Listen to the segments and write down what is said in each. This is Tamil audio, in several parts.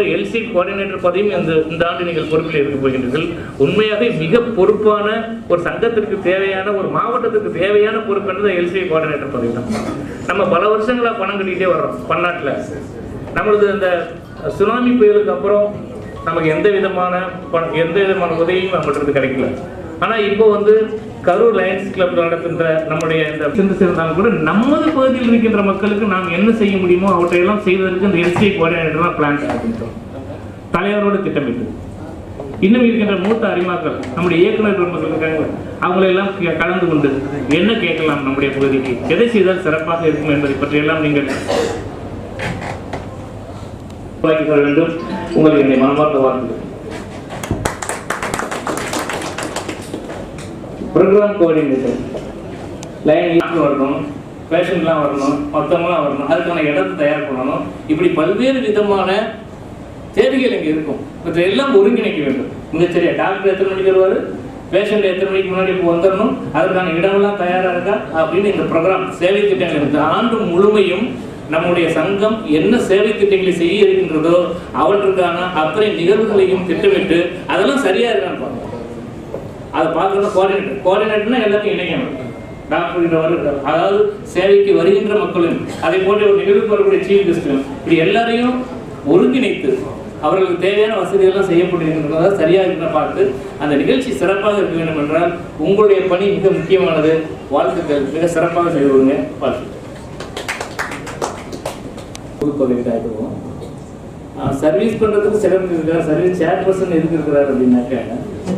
எல்சி கோஆர்டினேட்டர் பதவியும் இந்த இந்த ஆண்டு நீங்கள் பொறுப்பில் இருக்க போகின்றீர்கள். உண்மையாகவே மிக பொறுப்பான ஒரு சங்கத்திற்கு தேவையான ஒரு மாவட்டத்துக்கு தேவையான பொறுப்பு என்பது எல்சி கோஆர்டினேட்டர் பதவி தான். நம்ம பல வருஷங்களா பணம் கட்டிக்கிட்டே வர்றோம் பன்னாட்டில். நம்மளது இந்த சுனாமி புயலுக்கு அப்புறம் நமக்கு எந்த விதமான பணம் எந்த விதமான உதவியும் நம்மகிட்ட கிடைக்கல. ஆனா இப்போ வந்து கரூர் லயன்ஸ் கிளப் நடக்கின்ற நம்முடைய இந்த சிந்து சேர்ந்தாலும் கூட நமது பகுதியில் இருக்கின்ற மக்களுக்கு நாம் என்ன செய்ய முடியுமோ அவற்றையெல்லாம் செய்வதற்கு இந்த எஸ்சி கோஆர்டினேட்டர் பிளான் ஆரம்பித்தோம் தலைவரோடு திட்டமிட்டு. இன்னும் இருக்கின்ற மூத்த அறிமாக்கள் நம்முடைய இயக்குநர் பெருமக்கள் இருக்காங்க கலந்து கொண்டு என்ன கேட்கலாம் நம்முடைய பகுதிக்கு? எதை செய்தால் சிறப்பாக இருக்கும் என்பதை பற்றியெல்லாம் நீங்கள் வேண்டும். உங்களுக்கு என்னை மனமார்ந்த வாழ்த்துக்கள். ப்ரோக்ராம் கோஆர்டினேட்டர் லைன் வரணும் பேஷண்ட்லாம் வரணும் மொத்தமெல்லாம் வரணும். அதுக்கான இடத்தை தயார் பண்ணணும். இப்படி பல்வேறு விதமான தேவைகள் இங்கே இருக்கும். இவற்றை எல்லாம் ஒருங்கிணைக்க வேண்டும். இங்கே சரியா டாக்டர் எத்தனை மணிக்கு வருவார்? பேஷண்ட் எத்தனை மணிக்கு முன்னாடி இப்போ வந்துடணும்? அதற்கான இடமெல்லாம் தயாராக இருக்கா? அப்படின்னு இந்த ப்ரோக்ராம் சேவை திட்டங்கள் இந்த ஆண்டு முழுமையும் நம்முடைய சங்கம் என்ன சேவை திட்டங்களை செய்ய இருக்கின்றதோ அவற்றுக்கான அத்தனை நிகழ்வுகளையும் திட்டமிட்டு அதெல்லாம் சரியா இருக்கான்னு பார்க்கணும் அதை பார்க்கணும் கோஆர்டினேட்டர் கோஆர்டினேட்டர்னா எல்லாத்தையும் இணைக்கணும். டாக்டர் கிட்ட வருகிற அதாவது சேவைக்கு வருகின்ற மக்களும் அதை போன்ற ஒரு நிகழ்வுக்கு வரக்கூடிய சீஃப் கெஸ்டும் இப்படி எல்லாரையும் ஒருங்கிணைத்து அவர்களுக்கு தேவையான வசதிகள்லாம் செய்யப்பட்டிருக்கின்றதா சரியாக இருக்கிற பார்த்து அந்த நிகழ்ச்சி சிறப்பாக இருக்க வேண்டும் என்றால் உங்களுடைய பணி மிக முக்கியமானது. வாழ்த்துக்கள். மிக சிறப்பாக செய்து கொடுங்க. வாழ்த்துக்கள். ஆகிடுவோம் சர்வீஸ் பண்றதுக்கு செக்ரட்டரி இருக்கார் சர்வீஸ் சேர்பர்சன் எதுக்கு இருக்கிறார் அப்படின்னாக்க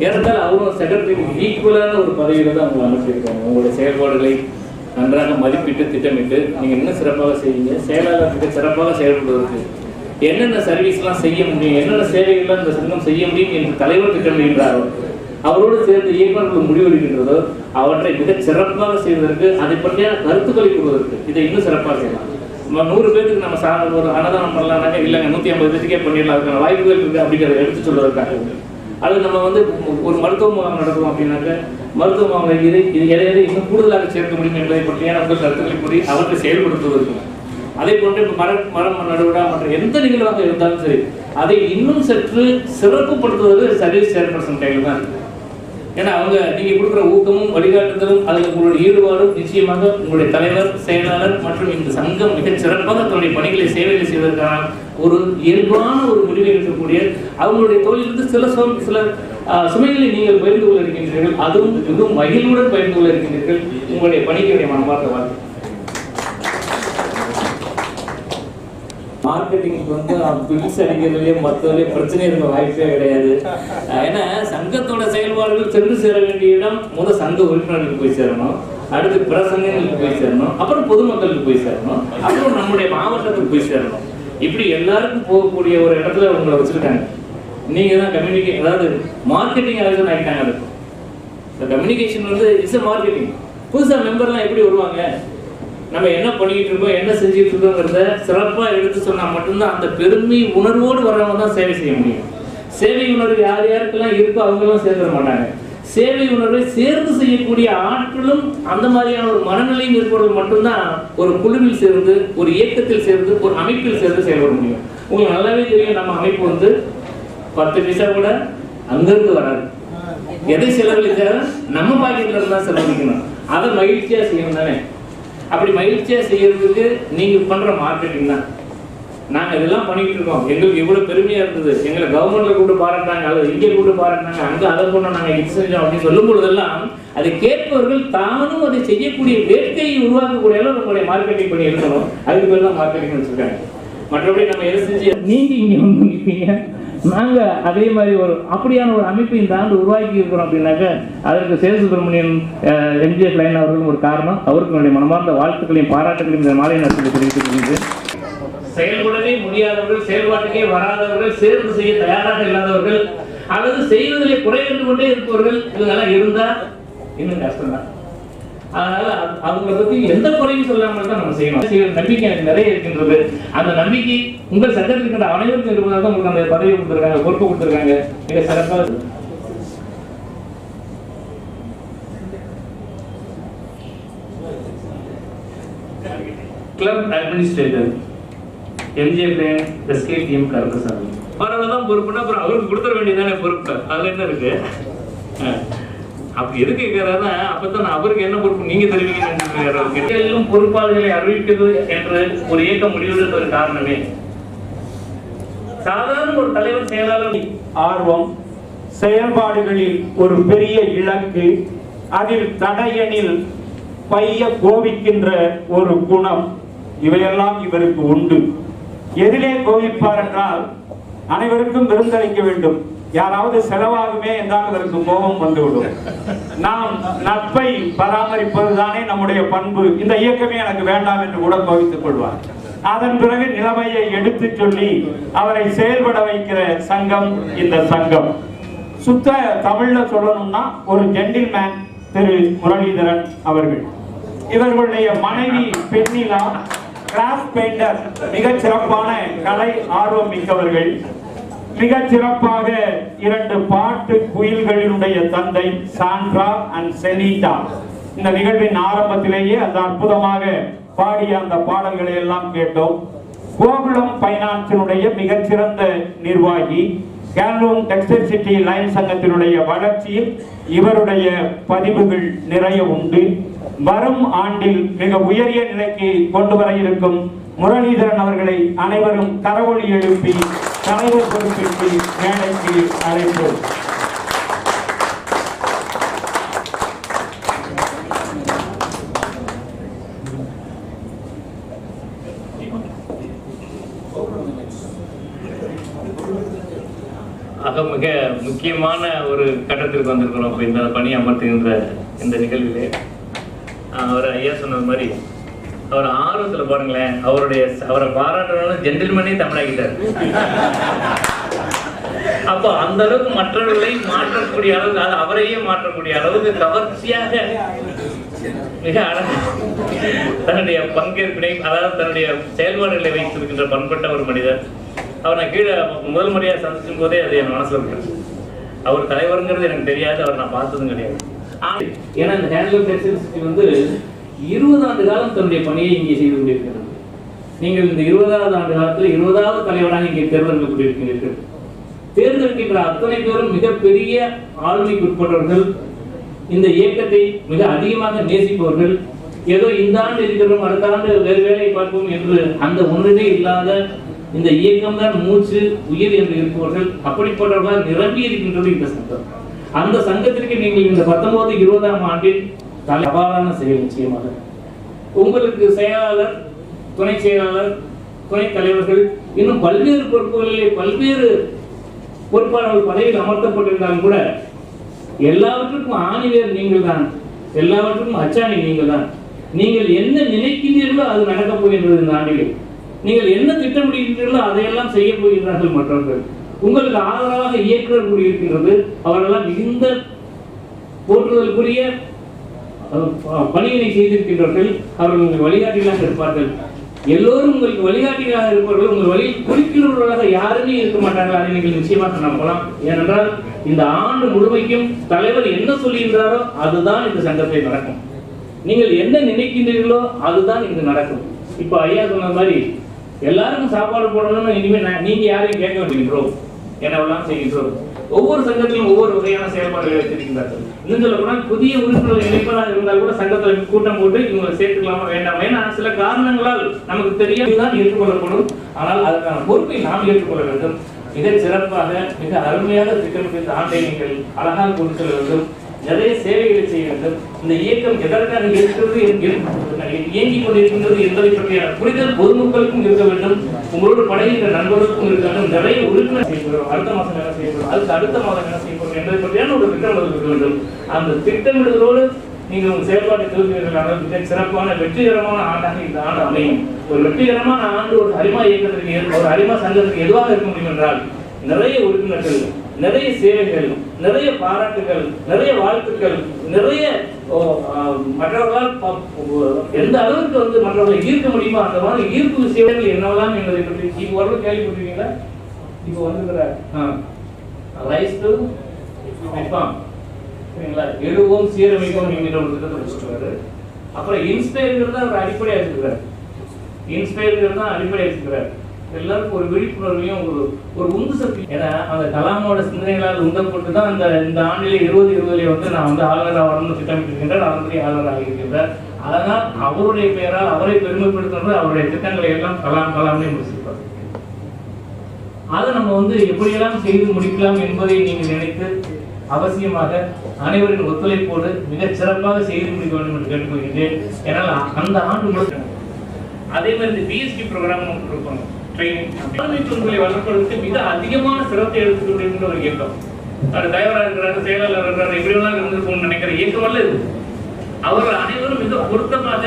ஏறத்தால் அவரும் செக்ரட்டரி ஈக்குவலான ஒரு பதவியில தான் அவங்களை அமைச்சிருக்காங்க உங்களுடைய செயல்பாடுகளை நன்றாக மதிப்பிட்டு திட்டமிட்டு நீங்க என்ன சிறப்பாக செய்வீங்க செயலாளர் மிக சிறப்பாக செயல்படுவதற்கு என்னென்ன சர்வீஸ்லாம் செய்ய முடியும்? என்னென்ன சேவைகள்லாம் இந்த சங்கம் செய்ய முடியும் என்று தலைவர் திட்டமிடுகின்றாரோ அவரோடு சேர்ந்து இயக்குநர்கள் முடிவெடுக்கின்றதோ அவற்றை மிக சிறப்பாக செய்வதற்கு அதை பற்றிய கருத்துக்களை கூறுவதற்கு இதை இன்னும் சிறப்பாக செய்யலாம். நம்ம நூறு பேருக்கு நம்ம சா ஒரு அன்னதானம் பண்ணலாம்னாக்க இல்லைங்க நூற்றி ஐம்பது பேருக்கே பண்ணிடலாம். அதுக்கான வாய்ப்புகள் இருக்குது அப்படிங்கிறத எடுத்து சொல்வதற்காக. அது நம்ம வந்து ஒரு மருத்துவ முகாம் நடக்கும் அப்படின்னாக்க மருத்துவ முகாமில் இது இது எதை எதை இன்னும் கூடுதலாக சேர்க்க முடியும் என்பதை பற்றியான உங்கள் கருத்துக்களை கூறி அவற்றை செயல்படுத்துவதற்கு அதே போன்று இப்போ மர மரம் நடுவிடா மற்ற எந்த நிகழ்வாக இருந்தாலும் சரி அதை இன்னும் சற்று சிறப்புப்படுத்துவது சர்வீஸ் சேர்பர்சன் கையில் தான் இருக்குது ஏன்னா அவங்க நீங்க கொடுக்குற ஊக்கமும் வழிகாட்டுதலும் அதில் உங்களுடைய ஈடுபாடும் நிச்சயமாக உங்களுடைய தலைவர் செயலாளர் மற்றும் இந்த சங்கம் மிகச் சிறப்பாக தன்னுடைய பணிகளை சேவைகளை செய்வதற்கான ஒரு இயல்பான ஒரு முடிவை எடுக்கக்கூடிய அவங்களுடைய தொழிலிருந்து சில சொல் சில ஆஹ், சுமைகளை நீங்கள் பகிர்ந்து கொள்ள இருக்கின்றீர்கள். அதுவும் மிகவும் மகிழ்வுடன் பகிர்ந்து கொள்ள இருக்கின்றீர்கள். உங்களுடைய பணிகளுடைய மனமார்ந்த வாழ்க்கை மார்க்கெட்டிங்க்கு வந்து பில்ஸ் அடிக்கிறதுலயே மற்றதுலயே பிரச்சனை இருக்க வாய்ப்பே கிடையாது. ஏன்னா சங்கத்தோட செயல்பாடுகள் சென்று சேர வேண்டிய இடம் முதல் சங்க உறுப்பினர்களுக்கு போய் சேரணும். அடுத்து பிற சங்கங்களுக்கு போய் சேரணும். அப்புறம் பொதுமக்களுக்கு போய் சேரணும். அப்புறம் நம்முடைய மாவட்டத்துக்கு போய் சேரணும். இப்படி எல்லாருக்கும் போகக்கூடிய ஒரு இடத்துல உங்களை வச்சிருக்காங்க. நீங்க தான் கம்யூனிகே அதாவது மார்க்கெட்டிங் ஆகிதான் ஆகிட்டாங்க அதுக்கு. கம்யூனிகேஷன் வந்து இட்ஸ் மார்க்கெட்டிங் புதுசா மெம்பர்லாம் எப்படி வருவாங்க? நம்ம என்ன பண்ணிக்கிட்டு இருக்கோம் என்ன செஞ்சுட்டு இருக்கோங்கிறத சிறப்பாக எடுத்து சொன்னால் மட்டும்தான் அந்த பெருமை உணர்வோடு வர்றவங்க தான் சேவை செய்ய முடியும். சேவை உணர்வு யார் யாருக்கெல்லாம் இருக்கோ அவங்கெல்லாம் சேர்ந்துட மாட்டாங்க. சேவை உணர்வை சேர்ந்து செய்யக்கூடிய ஆட்களும் அந்த மாதிரியான ஒரு மனநிலையும் இருப்பவர்கள் மட்டும்தான் ஒரு குழுவில் சேர்ந்து ஒரு இயக்கத்தில் சேர்ந்து ஒரு அமைப்பில் சேர்ந்து செயல்பட முடியும். உங்களுக்கு நல்லாவே தெரியும் நம்ம அமைப்பு வந்து பத்து பைசா கூட அங்கிருந்து வராது. எதை செலவழிச்சாலும் நம்ம பாக்கெட்ல இருந்தா செலவழிக்கணும். அதை மகிழ்ச்சியா செய்யணும் தானே? அப்படி மகிழ்ச்சியா செய்யறதுக்கு நீங்க பண்ற மார்க்கெட்டிங் தான். நாங்க இதெல்லாம் பண்ணிட்டு இருக்கோம். எங்களுக்கு இவ்வளோ பெருமையா இருந்தது. எங்களை கவர்மெண்ட்ல கூட்டு பாராட்டினாங்க அல்லது இங்கே கூட பாராட்டினாங்க அங்க அதை பண்ணோம் நாங்க இது செஞ்சோம் அப்படின்னு சொல்லும் பொழுதெல்லாம் அதை கேட்பவர்கள் தானும் அதை செய்யக்கூடிய வேட்கையை உருவாக்கக்கூடிய அளவு நம்மளுடைய மார்க்கெட்டிங் பண்ணி இருக்கணும் அதுக்கு பேர் தான் மார்க்கெட்டிங் வச்சுருக்காங்க. மற்றபடி நம்ம எதை செஞ்சு நீங்க இங்கே வந்து நிற்பீங்க நாங்கள் அதே மாதிரி ஒரு அப்படியான ஒரு அமைப்பை இந்த ஆண்டு உருவாக்கி இருக்கிறோம் அப்படின்னாக்க அதற்கு சேது சுப்பிரமணியன் எம்ஜிஎஃப் லைன் அவர்களும் ஒரு காரணம். அவருக்கு என்னுடைய மனமார்ந்த வாழ்த்துக்களையும் பாராட்டுகளையும் இந்த மாலை நேரத்தில் தெரிவித்துக் செயல்படவே முடியாதவர்கள் செயல்பாட்டுக்கே வராதவர்கள் சேர்ந்து செய்ய தயாராக இல்லாதவர்கள் அல்லது செய்வதிலே குறை கொண்டே இருப்பவர்கள் இதெல்லாம் இருந்தால் இன்னும் கஷ்டம்தான். அதனால அவங்களை பத்தி எந்த குறையும் சொல்லாமல் தான் நம்ம செய்யணும். செய்கிற நம்பிக்கை எனக்கு நிறைய இருக்கின்றது. அந்த நம்பிக்கை உங்கள் சட்டத்தில் இருக்கின்ற அனைவருக்கும் இருப்பதாக தான் உங்களுக்கு அந்த பதவி கொடுத்துருக்காங்க பொறுப்பு கொடுத்துருக்காங்க. மிக சிறப்பாக club administrator MGF SK TM Karuppasamy. தான் பொறுப்புன்னா அப்புறம் அவருக்கு கொடுத்துட வேண்டியதானே பொறுப்பு? அதில் என்ன இருக்கு? அப்ப எதுக்கு கேட்கிறாருன்னா அப்பதான் அவருக்கு என்ன பொறுப்பு? நீங்க தெரிவிக்கணும் எல்லாம் பொறுப்பாளர்களை அறிவிக்கிறது என்று ஒரு இயக்கம் ஒரு காரணமே. சாதாரண ஒரு தலைவர் செயலாளர் ஆர்வம் செயல்பாடுகளில் ஒரு பெரிய இலக்கு அதில் தடையனில் பைய கோபிக்கின்ற ஒரு குணம் இவையெல்லாம் இவருக்கு உண்டு. எதிலே கோபிப்பார் என்றால் அனைவருக்கும் விருந்தளிக்க வேண்டும். யாராவது செலவாகுமே என்றால் அதற்கு கோபம் வந்துவிடும். நாம் நட்பை பராமரிப்பதுதானே நம்முடைய பண்பு. இந்த இயக்கமே எனக்கு வேண்டாம் என்று கூட கோவித்துக் கொள்வார். அதன் பிறகு நிலைமையை எடுத்து சொல்லி அவரை செயல்பட வைக்கிற சங்கம் இந்த சங்கம். சுத்த தமிழ்ல சொல்லணும்னா ஒரு ஜென்டில்மேன் திரு முரளிதரன் அவர்கள். இவர்களுடைய மனைவி பெண்ணிலா கிராஸ் பெயிண்டர் மிகச் சிறப்பான கலை ஆர்வம் மிக்கவர்கள். மிக சிறப்பாக இரண்டு பாட்டு குயில்களினுடைய தந்தை சாண்ட்ரா அண்ட் செனிட்டா. இந்த நிகழ்வின் ஆரம்பத்திலேயே அந்த அற்புதமாக பாடிய அந்த பாடல்களை எல்லாம் கேட்டோம். கோகுலம் பைனான்சினுடைய மிகச்சிறந்த நிர்வாகி கேலூன் டெக்ஸ்டைல் சிட்டி லைன் சங்கத்தினுடைய வளர்ச்சியில் இவருடைய பதிவுகள் நிறைய உண்டு. வரும் ஆண்டில் மிக உயரிய நிலைக்கு கொண்டு வர இருக்கும் முரளிதரன் அவர்களை அனைவரும் கரவொலி எழுப்பி தலைவர் பொறுப்பிற்கு மேடைக்கு அழைப்பு. ஆக மிக முக்கியமான ஒரு கட்டத்திற்கு வந்திருக்கிறோம். இப்போ இந்த பணி அமர்த்துகின்ற இந்த நிகழ்விலே. அவர் ஐயா சொன்னது மாதிரி அவர் ஆர்வத்தில் பாருங்களேன் அவருடைய அவரை பாராட்டுறதுனால ஜென்டில்மேனே தமிழாகிட்டார் அப்போ அந்த அளவுக்கு மற்றவர்களை மாற்றக்கூடிய அளவுக்கு அது அவரையே மாற்றக்கூடிய அளவுக்கு கவர்ச்சியாக மிக அழகாக தன்னுடைய பங்கேற்பினை அதாவது தன்னுடைய செயல்பாடுகளை வைத்திருக்கின்ற பண்பட்ட ஒரு மனிதர். அவர் நான் கீழே முதல் முறையாக சந்திக்கும் போதே அது என் மனசில் இருக்கு. அவர் தலைவருங்கிறது எனக்கு தெரியாது அவர் நான் பார்த்ததும் கிடையாது. ஏன்னா இந்த ஹேண்ட்லூம் வந்து இருபது ஆண்டு காலம் தன்னுடைய பணியை இங்கே செய்து கொண்டிருக்கிறது. நீங்கள் இந்த இருபதாவது ஆண்டு காலத்தில் இருபதாவது தலைவராக இங்கே தேர்ந்தெடுக்கக்கூடியிருக்கிறீர்கள் தேர்ந்தெடுக்கின்ற அத்தனை பேரும் மிகப்பெரிய ஆளுமைக்கு உட்பட்டவர்கள் இந்த இயக்கத்தை மிக அதிகமாக நேசிப்பவர்கள். ஏதோ இந்த ஆண்டு இருக்கிறோம் அடுத்த ஆண்டு வேறு வேலையை பார்ப்போம் என்று அந்த ஒன்றுமே இல்லாத இந்த இயக்கம் தான் மூச்சு உயிர் என்று இருப்பவர்கள். அப்படிப்பட்டவர்களால் நிரம்பி இருக்கின்றது இந்த சங்கம். அந்த சங்கத்திற்கு நீங்கள் இந்த பத்தொன்பது இருபதாம் ஆண்டில் நல்ல சவாலான செயல் நிச்சயமாக. உங்களுக்கு செயலாளர் துணை செயலாளர் துணைத் தலைவர்கள் இன்னும் பல்வேறு பொறுப்புகளிலே பல்வேறு பொறுப்பாளர்கள் பதவியில் அமர்த்தப்பட்டிருந்தாலும் கூட எல்லாவற்றுக்கும் ஆணிவேர் நீங்கள் தான் எல்லாவற்றுக்கும் அச்சாணி நீங்கள் தான் நீங்கள் என்ன நினைக்கிறீர்களோ அது நடக்கப் போகின்றது இந்த ஆண்டிலே. நீங்கள் என்ன திட்டமிடுகின்றீர்களோ அதையெல்லாம் செய்ய போகின்றார்கள் மற்றவர்கள். உங்களுக்கு ஆதரவாக இயக்குனர் கூடியிருக்கின்றது. அவரெல்லாம் மிகுந்த போற்றுதலுக்குரிய பணியினை செய்திருக்கின்றார்கள் அவர்கள் உங்கள் வழிகாட்டிகளாக இருப்பார்கள். எல்லோரும் உங்களுக்கு வழிகாட்டிகளாக இருப்பார்கள். உங்கள் வழியில் குறுக்கிடுவர்களாக யாருமே இருக்க மாட்டார்கள். அதை நீங்கள் நிச்சயமாக நம்பலாம் ஏனென்றால் இந்த ஆண்டு முழுமைக்கும் தலைவர் என்ன சொல்லுகின்றாரோ அதுதான் இந்த சங்கத்தில் நடக்கும். நீங்கள் என்ன நினைக்கின்றீர்களோ அதுதான் இங்கு நடக்கும். இப்போ ஐயா சொன்ன மாதிரி எல்லாருக்கும் சாப்பாடு போடணும்னு இனிமேல் நீங்க யாரையும் கேட்க வேண்டியிருக்கிறோம் என்னவெல்லாம் செய்கின்றோம்? ஒவ்வொரு சங்கத்திலும் ஒவ்வொரு வகையான செயல்பாடுகளை வைத்திருக்கின்றார்கள். இன்னும் சொல்ல போனால் புதிய உறுப்பினர்கள் இணைப்பதாக இருந்தால் கூட சங்கத்தில் கூட்டம் போட்டு இவங்களை சேர்த்துக்கலாமா வேண்டாம்? ஏன்னா சில காரணங்களால் நமக்கு தெரியாமல் தான் ஏற்றுக்கொள்ளப்படும். ஆனால் அதற்கான பொறுப்பை நாம் ஏற்றுக்கொள்ள வேண்டும். மிக சிறப்பாக மிக அருமையாக திட்டமிட்டு ஆண்டை நீங்கள் அழகாக கொண்டு செல்ல வேண்டும். நிறைய சேவைகளை செய்ய வேண்டும். இந்த இயக்கம் எதற்காக இருக்கிறது இயங்கிக் கொண்டிருக்கின்றது என்பதை பற்றிய புரிதல் பொதுமக்களுக்கும் இருக்க வேண்டும். உங்களோடு படைகின்ற நண்பர்களுக்கும் இருக்க வேண்டும் நிறைய உறுப்பினர் செய்யப்படுறோம் அடுத்த மாதம் என்ன செய்யப்படும் அதுக்கு அடுத்த மாதம் என்ன செய்யப்படும் என்பதை பற்றியான ஒரு திட்டமிடல் இருக்க வேண்டும். அந்த திட்டமிடுதலோடு நீங்கள் உங்கள் செயல்பாட்டை திருப்பீர்களானால் மிக சிறப்பான வெற்றிகரமான ஆண்டாக இந்த ஆண்டு அமையும். ஒரு வெற்றிகரமான ஆண்டு ஒரு ஹரிமா இயக்கத்திற்கு ஒரு ஹரிமா சங்கத்திற்கு எதுவாக இருக்க முடியும் என்றால் நிறைய உறுப்பினர்கள் நிறைய சேவைகள் நிறைய பாராட்டுகள் நிறைய வாழ்த்துக்கள் நிறைய மற்றவர்களால் எந்த அளவுக்கு வந்து மற்றவர்களை ஈர்க்க முடியுமோ அந்த மாதிரி ஈர்ப்பு விஷயங்கள் என்னவெல்லாம் என்பதை பற்றி இப்போ வரல கேள்விப்பட்டிருக்கீங்களா? இப்போ வந்துக்கிற ரைஸ் டு ரிஃபார்ம் சரிங்களா? எழுவோம் சீரமைப்போம் என்கிற ஒரு திட்டத்தை வச்சுட்டு வர்றாரு அப்புறம் இன்ஸ்பயர்ங்கிறது அவர் அடிப்படையாக வச்சுக்கிறார் இன்ஸ்பயர்ங்கிறது தான் அடிப்படையாக வச்சுக்கிறார் எல்லாருக்கும் ஒரு விழிப்புணர்வையும் ஒரு ஒரு உந்து சக்தி. ஏன்னா அந்த கலாமோட சிந்தனைகளால் உந்தப்பட்டு தான் அந்த இந்த ஆண்டிலே இருபது இருபதுலேயே வந்து நான் வந்து ஆளுநராக வரணும்னு திட்டமிட்டிருக்கின்றேன் அதன்படி ஆளுநராக இருக்கின்றார் அதனால் அவருடைய பெயரால் அவரை பெருமைப்படுத்துறது அவருடைய திட்டங்களை எல்லாம் கலாம் கலாமே முடிச்சிருப்பார். அதை நம்ம வந்து எப்படியெல்லாம் செய்து முடிக்கலாம் என்பதை நீங்கள் நினைத்து அவசியமாக அனைவரின் ஒத்துழைப்போடு மிகச் சிறப்பாக செய்து முடிக்க வேண்டும் என்று கேட்டுக்கொள்கின்றேன். ஏன்னால் அந்த ஆண்டு முழுக்க அதே மாதிரி இந்த பிஎஸ்டி ப்ரோக்ராம் கொடுப்பாங்க. ட்ரைனிங் வளர்ப்பதற்கு மிக அதிகமான சிரத்தை எடுத்துக்கொண்டிருக்கிற ஒரு இயக்கம். அவர் தலைவராக இருக்கிறாரு செயலாளர் இருக்கிறாரு இப்படி எல்லாம் இருந்திருக்கும்னு நினைக்கிற இயக்கம் அல்ல இது. அவர்கள் அனைவரும் மிக பொருத்தமாக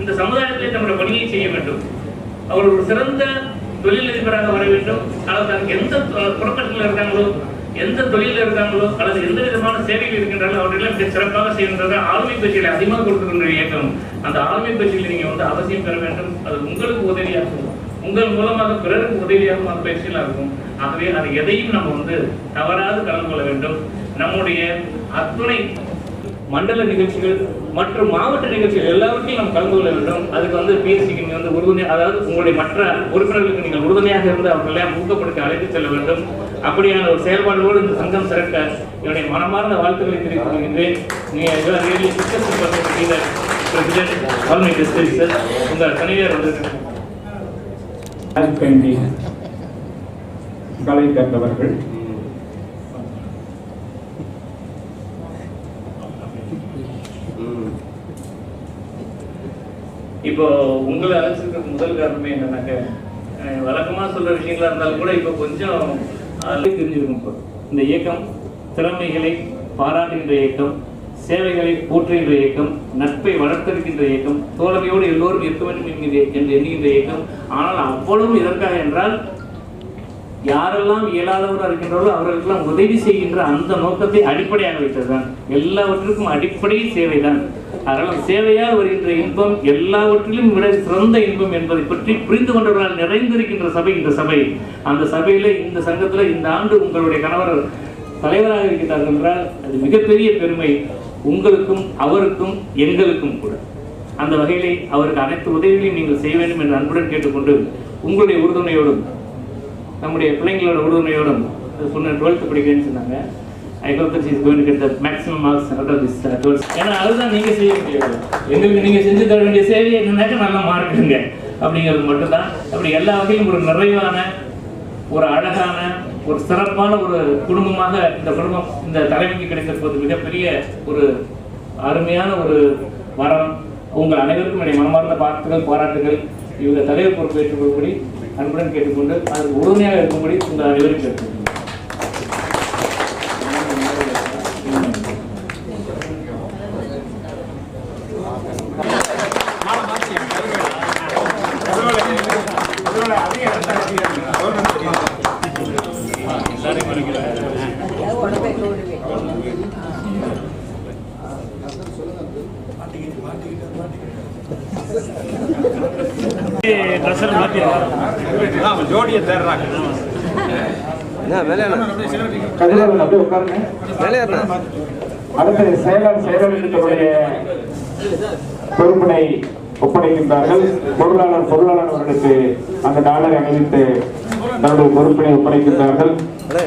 இந்த சமுதாயத்திலே தன்னுடைய பணியை செய்ய வேண்டும். அவர் ஒரு சிறந்த தொழிலதிபராக வர வேண்டும். அல்லது தனக்கு எந்த ப்ரொஃபஷனில் இருக்காங்களோ எந்த தொழிலில் இருக்காங்களோ அல்லது எந்த விதமான சேவைகள் இருக்கின்றாலும் அவர்களெல்லாம் மிக சிறப்பாக செய்கின்றது. ஆளுமை பயிற்சிகளை அதிகமாக கொடுத்துருக்கின்ற இயக்கம். அந்த ஆளுமை பயிற்சிகளை நீங்கள் வந்து அவசியம் பெற வேண்டும். அது உங்களுக்கு உதவியாக இருக்கும். உங்கள் மூலமாக பிறருக்கு உதவியாக அந்த பயிற்சியில் இருக்கும். ஆகவே அது எதையும் நம்ம வந்து தவறாது கலந்து கொள்ள வேண்டும். நம்முடைய அத்துணை மண்டல நிகழ்ச்சிகள் மற்றும் மாவட்ட நிகழ்ச்சிகள் எல்லாவற்றையும் நாம் கலந்து கொள்ள வேண்டும். அதுக்கு வந்து பிஎஸ்சிக்கு நீங்கள் வந்து உறுதுணை அதாவது உங்களுடைய மற்ற உறுப்பினர்களுக்கு நீங்கள் உறுதுணையாக இருந்து அவர்களை ஊக்கப்படுத்தி அழைத்து செல்ல வேண்டும். அப்படியான ஒரு செயல்பாடுகளோடு இந்த சங்கம் சிறக்க என்னுடைய மனமார்ந்த வாழ்த்துக்களை தெரிவித்துக் கொள்கின்றேன். நீங்கள் ரியலி பிரசிடென்ட் ஆல்மை உங்கள் தனியார் வந்து கலை கற்றவர்கள் இப்போ உங்களை அழைச்சிருக்க முதல் காரணமே என்னன்னாக்க வழக்கமா சொல்ற விஷயங்களா இருந்தாலும் கூட இப்போ கொஞ்சம் தெரிஞ்சிருக்கும் இப்போ. இந்த இயக்கம் திறமைகளை பாராட்டுகின்ற இயக்கம் சேவைகளை போற்றுகின்ற இயக்கம் நட்பை வளர்த்தெடுக்கின்ற இயக்கம் தோழமையோடு எல்லோரும் இருக்க வேண்டும் என்கிற என்று எண்ணுகின்ற இயக்கம். ஆனால் அவ்வளவும் எதற்காக என்றால் யாரெல்லாம் இயலாதவராக இருக்கின்றாரோ அவர்களுக்கெல்லாம் உதவி செய்கின்ற அந்த நோக்கத்தை அடிப்படையாக வைத்ததுதான். எல்லாவற்றுக்கும் அடிப்படை சேவைதான். அதனால் சேவையால் வருகின்ற இன்பம் எல்லாவற்றிலும் விட சிறந்த இன்பம் என்பதை பற்றி புரிந்து கொண்டவர்களால் நிறைந்திருக்கின்ற சபை இந்த சபை. அந்த சபையில இந்த சங்கத்துல இந்த ஆண்டு உங்களுடைய கணவர் தலைவராக இருக்கிறார்கள் என்றால் அது மிகப்பெரிய பெருமை. உங்களுக்கும் அவருக்கும் எங்களுக்கும் கூட. அந்த வகையிலே அவருக்கு அனைத்து உதவிகளையும் நீங்கள் செய்ய வேண்டும் என்று அன்புடன் கேட்டுக்கொண்டு உங்களுடைய உறுதுணையோடும் நம்முடைய பிள்ளைங்களோட உறுதுணையோடும் சொன்ன டுவெல்த் படிக்கிறேன்னு சொன்னாங்க. I hope that is going get the maximum marks out of this twelfth ஏன்னா அதுதான் நீங்கள் செய்ய முடியாது எங்களுக்கு நீங்கள் செஞ்சு தர வேண்டிய சேவை என்னன்னாக்க நல்ல மார்க்குங்க அப்படிங்கிறது மட்டும்தான். அப்படி எல்லா வகையும் ஒரு நிறைவான ஒரு அழகான ஒரு சிறப்பான ஒரு குடும்பமாக இந்த குடும்பம் இந்த தலைமைக்கு கிடைத்திருப்பது மிகப்பெரிய ஒரு அருமையான ஒரு வரம் உங்கள் அனைவருக்கும் என்னை மனமார்ந்த பார்த்துகள் பாராட்டுகள் இவங்க தலைவர் பொறுப்பேற்றுக் கொள்ளும்படி அன்புடன் கேட்டுக்கொண்டு அது உறுதுணையாக இருக்கும்படி உங்கள் அனைவரும் கேட்டுக்கொள்கிறேன். ஜோடியை தேடுறாங்க என்ன வேலையாண்ணா கதிரவன் அப்படியே உட்காருங்க அடுத்து செயலர் செயலர்களுடைய பொறுப்பினை ஒப்படைக்கின்றார்கள் பொருளாளர் பொருளாளர் அவர்களுக்கு அந்த டாலரை அணிவித்து தன்னுடைய பொறுப்பினை ஒப்படைக்கின்றார்கள் அண்ணே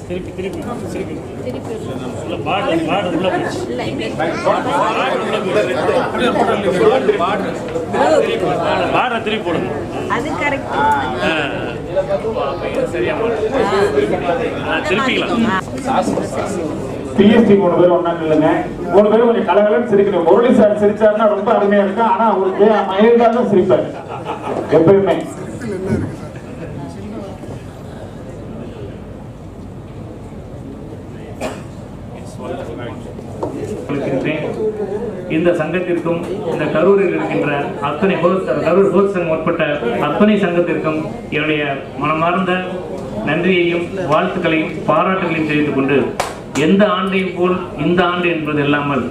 திருப்பி திருப்பி திருப்பி உள்ள பாடு பாடு உள்ள போச்சு பாட திருப்பி போடுங்க. அது கரெக்ட் சரியா திருப்பிக்கலாம். பிஎஸ்டி மூணு பேர் ஒண்ணா இல்லைங்க மூணு பேரும் கொஞ்சம் கலகலன்னு சிரிக்கணும் முரளி சார் சிரிச்சாருன்னா ரொம்ப அருமையா இருக்கும். ஆனா அவருக்கு மயில்தான் தான் சிரிப்பாரு. எப்பயுமே. இந்த சங்கத்திற்கும் இந்த கரூரில் இருக்கின்ற அத்தனை கரூர் ஹோல் சங்கம் உட்பட்ட அத்தனை சங்கத்திற்கும் என்னுடைய மனமார்ந்த நன்றியையும் வாழ்த்துக்களையும் பாராட்டுகளையும் தெரிவித்துக் கொண்டு எந்த ஆண்டையும் போல் இந்த ஆண்டு என்பது இல்லாமல்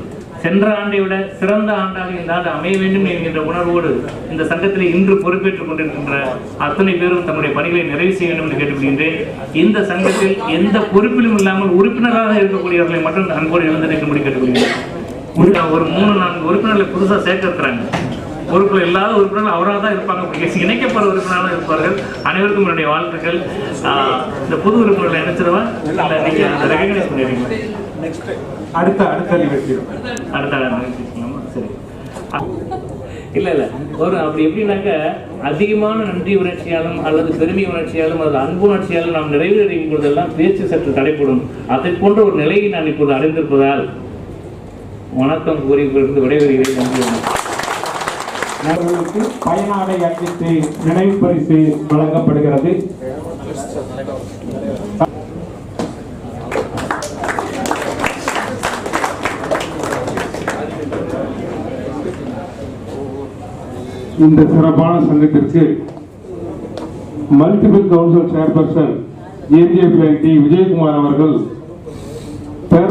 சென்ற ஆண்டை விட சிறந்த ஆண்டாக இந்த ஆண்டு அமைய வேண்டும் என்கின்ற உணர்வோடு இந்த சங்கத்தில் இன்று பொறுப்பேற்றுக் கொண்டிருக்கின்ற அத்தனை பேரும் தம்முடைய பணிகளை நிறைவு செய்ய வேண்டும் என்று கேட்டுக்கொள்கின்றேன். இந்த சங்கத்தில் எந்த பொறுப்பிலும் இல்லாமல் உறுப்பினராக இருக்கக்கூடியவர்களை மட்டும் அன்போடு எழுந்திருக்கும்படி கேட்டுக்கொள்கிறேன். உறுப்பினர் ஒரு மூணு நான்கு உறுப்பினர்களை புதுசாக சேர்க்க இருக்கிறாங்க பொறுப்பில் இல்லாத உறுப்பினர்கள் அவராக தான் இருப்பாங்க. இணைக்கப்பட்ட உறுப்பினராக இருப்பார்கள். அனைவருக்கும் என்னுடைய வாழ்த்துக்கள். இந்த புது உறுப்பினர்களை நினைச்சிருவா இல்லை நீங்கள் ரெகனைஸ் பண்ணிடுறீங்களா அடுத்த அடுத்த அடுத்த? சரி. இல்ல இல்ல. ஒரு அப்படி எப்படின்னாக்க அதிகமான நன்றி உணர்ச்சியாலும் அல்லது பெருமை உணர்ச்சியாலும் அல்லது அன்பு உணர்ச்சியாலும் நாம் நிறைவேறும் பொழுதெல்லாம் பேச்சு சற்று தடைப்படும் அதை போன்ற ஒரு நிலையை நான் இப்போது அறிந்திருப்பதால் வணக்கம் கூறி இருந்து விடைபெறுகிறேன். நன்றி அவர்களுக்கு பயனாடை அளித்து நினைவு பரிசு வழங்கப்படுகிறது. இந்த சிறப்பான சங்கத்திற்கு multiple council chairperson AGF Vijayakumar அவர்கள்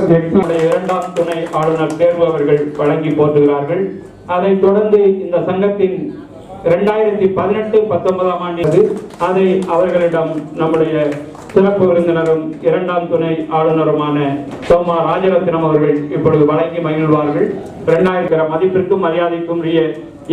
பெர் இரண்டாம் துணை ஆளுநர் தேர்வு அவர்கள் வழங்கி போற்றுகிறார்கள். அதைத் தொடர்ந்து இந்த சங்கத்தின் இரண்டாயிரத்தி பதினெட்டு பத்தொன்பதாம் ஆண்டு அதை. அவர்களிடம் நம்முடைய சிறப்பு விருந்தினரும் இரண்டாம் துணை ஆளுநருமான சோமா ராஜரத்னம் அவர்கள் இப்பொழுது வழங்கி மகிழ்வார்கள். இரண்டாயிரம் மதிப்பிற்கும் மரியாதைக்கும் உரிய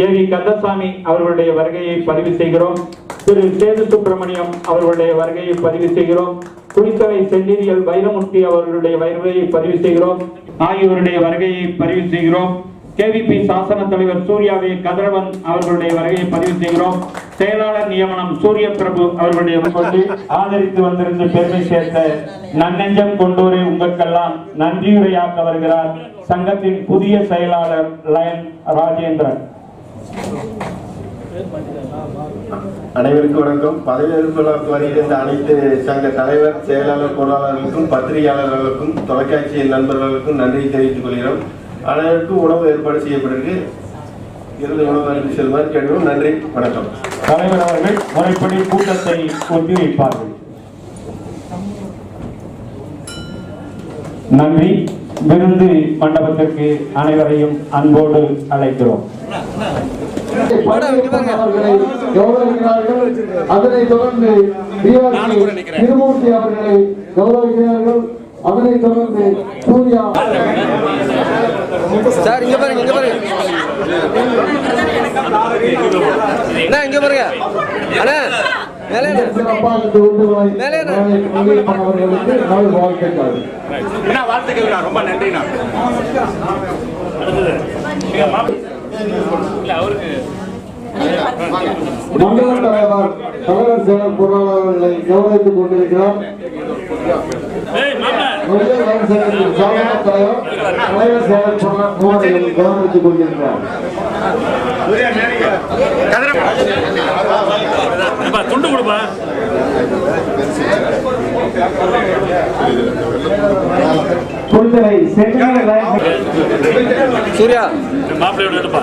ஏவி கந்தசாமி அவர்களுடைய வருகையை பதிவு செய்கிறோம். திரு சேது சுப்பிரமணியம் அவர்களுடைய வருகையை பதிவு செய்கிறோம். குளித்தலை செல்லிரியல் வைரமூர்த்தி அவர்களுடைய வருகையை பதிவு செய்கிறோம். ஆகியோருடைய வருகையை பதிவு செய்கிறோம். கேவிபி சாசன தலைவர் சூர்யாவே கதிரவன் அவர்களுடைய வருகையை பதிவு செய்கிறோம். செயலாளர் நியமனம் சூரிய பிரபு அவர்களுடைய கொண்டு ஆதரித்து வந்திருந்து பெருமை சேர்த்த நன்னெஞ்சம் கொண்டோரை உங்களுக்கெல்லாம் நன்றியுரையாக்க வருகிறார். சங்கத்தின் புதிய செயலாளர் லயன் ராஜேந்திரன். அனைவருக்கும் வணக்கம். பதவியேற்பு விழாவுக்கு வருகின்ற அனைத்து சங்க தலைவர் செயலாளர் பொருளாளர்களுக்கும் பத்திரிகையாளர்களுக்கும் தொலைக்காட்சி நண்பர்களுக்கும் நன்றி தெரிவித்துக் கொள்கிறோம். அனைவருக்கும் உணவு ஏற்பாடு செய்யப்பட்டிருக்கு. இருந்து உணவு அருந்தி செல்வார். கேட்கிறோம் நன்றி. வணக்கம். தலைவர் அவர்கள் முறைப்படி கூட்டத்தை ஒத்திவைப்பார்கள். நன்றி. விருந்து மண்டபத்திற்கு அனைவரையும் அன்போடு அழைக்கிறோம். கௌரவிக்கிறார்கள் அதனைத் தொடர்ந்து திருமூர்த்தி அவர்களை கௌரவிக்கிறார்கள். அதனைத் தொடர்ந்து சூர்யா. சார் இங்க பாருங்க இங்க பாருங்க. அண்ணா இங்க பாருங்க. அண்ணா வாழ்த்துக்கள். இல்ல அவருக்கு மண்டல தலைவர் தலைவர் செயலர் பொருளாளர்களை கௌரவித்துக் கொண்டிருக்கிறார். தலைவர் செயலர் பொருளாளர் குமாரிகள் கௌரவித்துக் கொண்டிருக்கிறார். துண்டு கொடுப்பா. சூர்யா. மாப்பிள்ளையோட எடுப்பா